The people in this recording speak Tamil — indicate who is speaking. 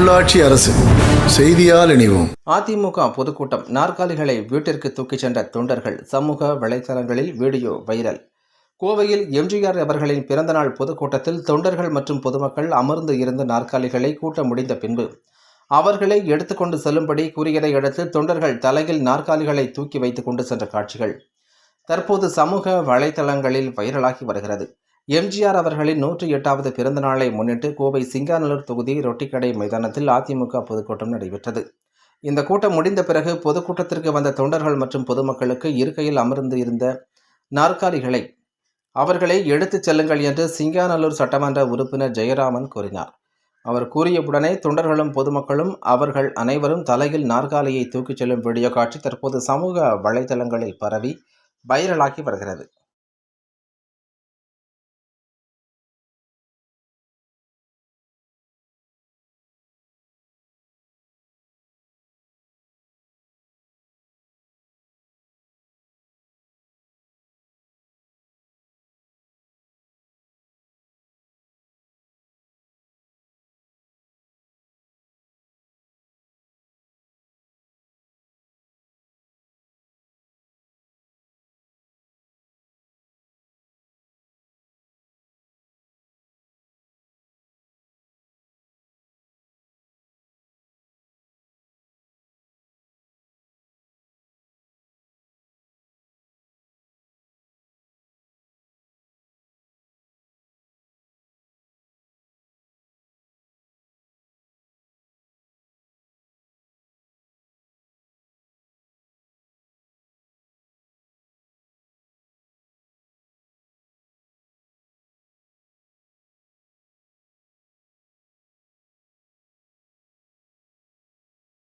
Speaker 1: உள்ளாட்சி அரசு செய்தியால் இணைவோம்.
Speaker 2: அதிமுக பொதுக்கூட்டம் நாற்காலிகளை வீட்டிற்கு தூக்கிச் சென்ற தொண்டர்கள் சமூக வலைதளங்களில் வீடியோ வைரல். கோவையில் எம்ஜிஆர் அவர்களின் பிறந்தநாள் பொதுக்கூட்டத்தில் தொண்டர்கள் மற்றும் பொதுமக்கள் அமர்ந்து இருந்த நாற்காலிகளை கூட்ட முடிந்த பின்பு அவர்களை எடுத்துக்கொண்டு செல்லும்படி கூறியதை அடுத்து தொண்டர்கள் தலையில் நாற்காலிகளை தூக்கி வைத்துக் கொண்டு சென்ற காட்சிகள் தற்போது சமூக வலைதளங்களில் வைரலாகி வருகிறது. எம்ஜிஆர் அவர்களின் நூற்றி எட்டாவது பிறந்த நாளை முன்னிட்டு கோவை சிங்காநல்லூர் தொகுதி ரொட்டிக்கடை மைதானத்தில் அதிமுக பொதுக்கூட்டம் நடைபெற்றது. இந்த கூட்டம் முடிந்த பிறகு பொதுக்கூட்டத்திற்கு வந்த தொண்டர்கள் மற்றும் பொதுமக்களுக்கு இருக்கையில் அமர்ந்து இருந்த நாற்காலிகளை அவர்களை எடுத்துச் செல்லுங்கள் என்று சிங்காநல்லூர் சட்டமன்ற உறுப்பினர் ஜெயராமன் கூறினார். அவர் கூறியவுடனே தொண்டர்களும் பொதுமக்களும் அவர்கள் அனைவரும் தலையில் நாற்காலியை தூக்கிச் செல்லும் வீடியோ காட்சி தற்போது சமூக வலைதளங்களில் பரவி வைரலாகி வருகிறது.